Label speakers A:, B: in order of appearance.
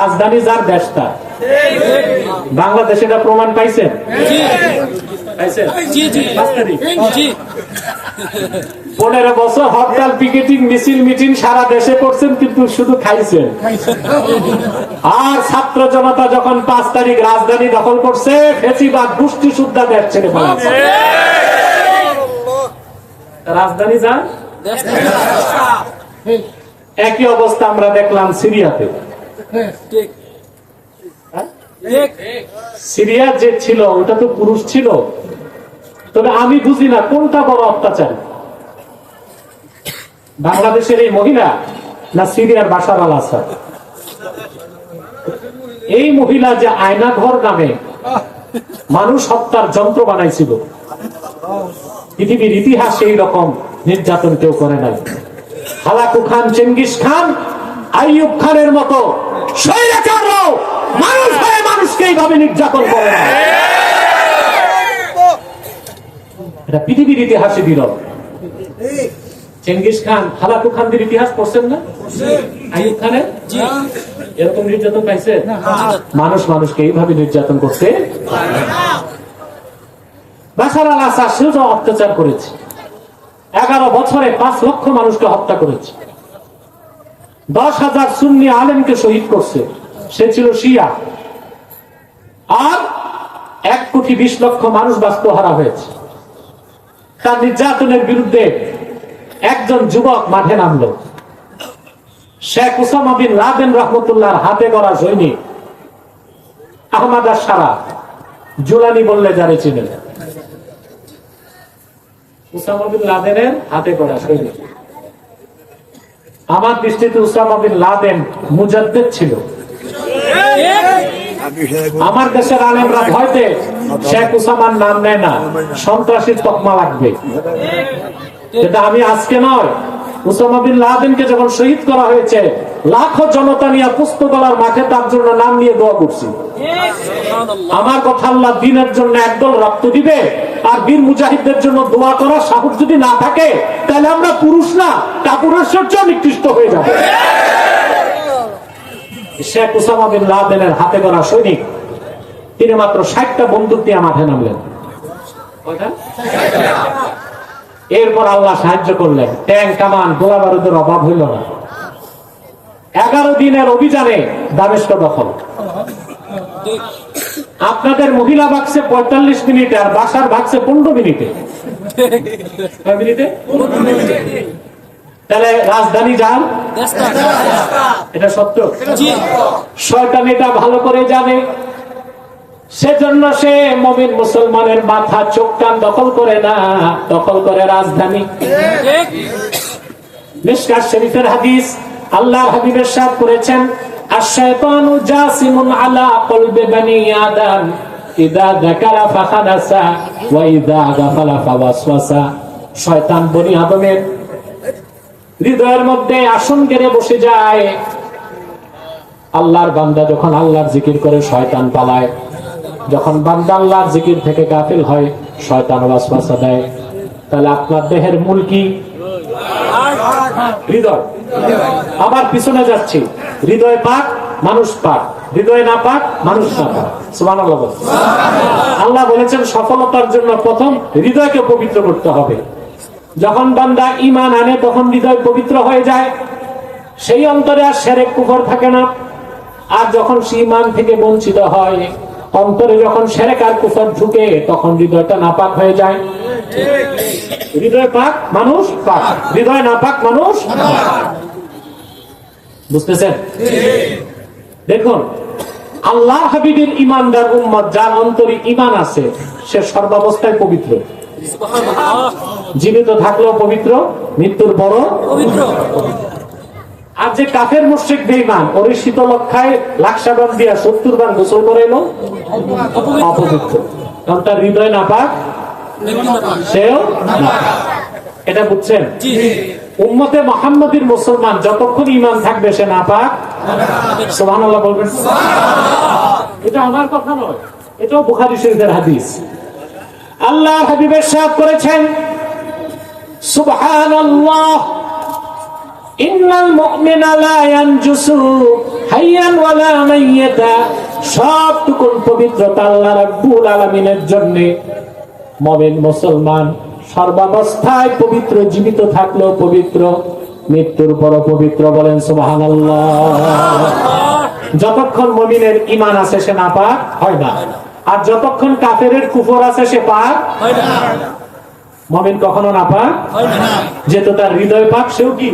A: রাজধানী যার দেশ তার। বাংলাদেশে এটা প্রমাণ।
B: জি
A: পনেরো বছর হরতাল পিকেটিং মিছিল মিটিং সারা দেশে করছেন কিন্তু শুধু খাইছেন। আর ছাত্র জনতা যখন পাঁচ তারিখ রাজধানী দখল করছে ফেসিবাদ গোষ্ঠী সুদ্ধা দেশ ছেড়ে পালাচ্ছে। রাজধানী যান একই অবস্থা আমরা দেখলাম সিরিয়াতে। সিরিয়া যে ছিল, ওটা তো পুরুষ ছিল। তবে আমি বুঝি না কোনটা বড় অত্যাচার। বাংলাদেশের এই মহিলা না সিরিয়ার বাসার আল আসাদ এই মহিলা যে আয়না ঘর নামে মানুষ হত্যার যন্ত্র বানাইছিল, পৃথিবীর ইতিহাসে এই রকম নির্যাতন কেউ করে নাই। Hulagu Khan, Genghis Khan, Ayub খানের মতো স্বৈরাচাররাও মানুষ হয়ে মানুষকে এইভাবে নির্যাতন করে এটা পৃথিবীর ইতিহাসে বিরল। চেঙ্গিস খান হালাকু খানদের ইতিহাস পড়ছেন না? আইয়ুব খানের? এরকম নির্যাতন পাইছে? মানুষ মানুষকে এইভাবে নির্যাতন করতে বাসার আল আসাদ সেও অত্যাচার করেছে। এগারো বছরে পাঁচ লক্ষ মানুষকে হত্যা করেছে। দশ হাজার সুন্নি আলেমকে শহীদ করছে। সে ছিল শিয়া। আর এক কোটি বিশ লক্ষ মানুষ বাস্তুহারা হয়েছে। তার নির্যাতনের বিরুদ্ধে একজন যুবক মাঠে নামলো। শেখ উসামা বিন লাদেন রহমতুল্লাহর হাতে করা সৈনিক আহমদ সারা জুলানি বললে যারে চিনেন উসামা বিন লাদেনের হাতে করা সৈনিক। আমার দৃষ্টিতে উসামা বিন লাদেন মুজাদ্দেদ ছিল। আমার দেশের আলেমরা ভয়তে শেখ উসামার নাম নেয় না। সন্ত্রাসীর তকমা লাগবে। এটা আমি আজকে নয়। উসামা বিন লাদেনকে যখন শহীদ করা হয়েছে, লাখো জনতা নিয়ে পুস্তকলার মাঠে তার জন্য নাম নিয়ে দোয়া করছি। আমার কথা আল্লাহ দিনের জন্য একদল রক্ত দিবে। আর বীর মুজাহিদদের জন্য দোয়া করার সাহস যদি না থাকে, তাহলে আমরা পুরুষ না কাপুরের চেয়ে নিকৃষ্ট হয়ে যাবে। শেখ উসামা বিন লাদেনের হাতে করা সৈনিক, তিনি মাত্র ষাটটা বন্দুক দিয়ে মাঠে নামলেন। এরপর আল্লাহ সাহায্য করলেন। ট্যাঙ্ক, কামান, গোলা বারুদের অভাব হইল না। এগারো দিনের অভিযানে দামেস্ক দখল। আপনাদের মহিলা ভাগছে পঁয়তাল্লিশ মিনিটে আর বাসার ভাগছে পনেরো মিনিটে। মিনিটে? তাহলে রাজধানী যান। এটা সত্য। শয়তান এটা ভালো করে জানে। সেজন্য সে মমিন মুসলমানের মাথা চোখ কান দখল করে না দখল করে রাজধানী। মিশকাত শরীফের হাদিস আল্লাহ হাবিবের সাথ করেছেন। হৃদয়ের মধ্যে আসন বসে যায়। আল্লাহর বান্দা যখন আল্লাহর জিকির করে শয়তান পালায়। যখন বান্দা আল্লাহর জিকির থেকে গাফিল হয়, শয়তান ওয়াসওয়াসা দেয়। তাহলে আপনার দেহের মূল কি? হৃদয়। আবার পিছনে যাচ্ছি। হৃদয় পাক, মানুষ পাক। হৃদয় না পাক, মানুষ না পাক। সুবহানাল্লাহ আল্লাহ বলেছেন, সফলতার জন্য প্রথম হৃদয়কে পবিত্র করতে হবে। যখন বান্দা ইমান আনে, তখন হৃদয় পবিত্র হয়ে যায়। সেই অন্তরে আর সেরেক কুফর থাকে না। আর যখন সে ইমান থেকে বঞ্চিত হয়, অন্তরে যখন সেরেক আর কুফর ঢুকে, তখন হৃদয়টা নাপাক হয়ে যায়। হৃদয় পাক মানুষ পাক। হৃদয় না পাক মানুষ বুঝতেছেন? দেখুন, আল্লাহ হাবিবের ইমানদার উম্মত, যার অন্তরে ইমান আছে, সে সর্বাবস্থায় পবিত্র। জীবিত থাকলেও পবিত্র, মৃত্যুর বড়
B: পবিত্র।
A: আর যে কাফের মুশ্রিক বেইমান ওর শীতলক্ষায় লাকসাবান দিয়া সত্তর বার গোসল করে এলো, অপবিত্র। কারণ তার হৃদয় না পাক সেও এটা বুঝছেন? উম্মতে মোহাম্মদীর মুসলমান যতক্ষণ ইমান থাকবে সে না পাক সোহান বলবেন এটা আমার কথা নয় এটাও বুখারি শরীফের হাদিস। আল্লাহ হাবিবের সাথ করেছেন সুবহানাল্লাহ ইন্নাল মুমিনা লা ইয়ানজুসু হাইয়ান ওয়ালা এটা সবটুকুন পবিত্রতা আল্লাহ রাব্বুল আলামিনের জন্য মমিন মুসলমান, সর্বাবস্থায় পবিত্র, জীবিত থাকলেও পবিত্র, মৃত্যুর পর পবিত্র বলেন সুবহানাল্লাহ। যতক্ষণ মমিনের ইমান আছে সে না পাক, হয় না। আর যতক্ষণ কাফেরের কুফর আছে সে পাক মমিন কখনো না পাক যেহেতু তার হৃদয় পাক, সেও কি?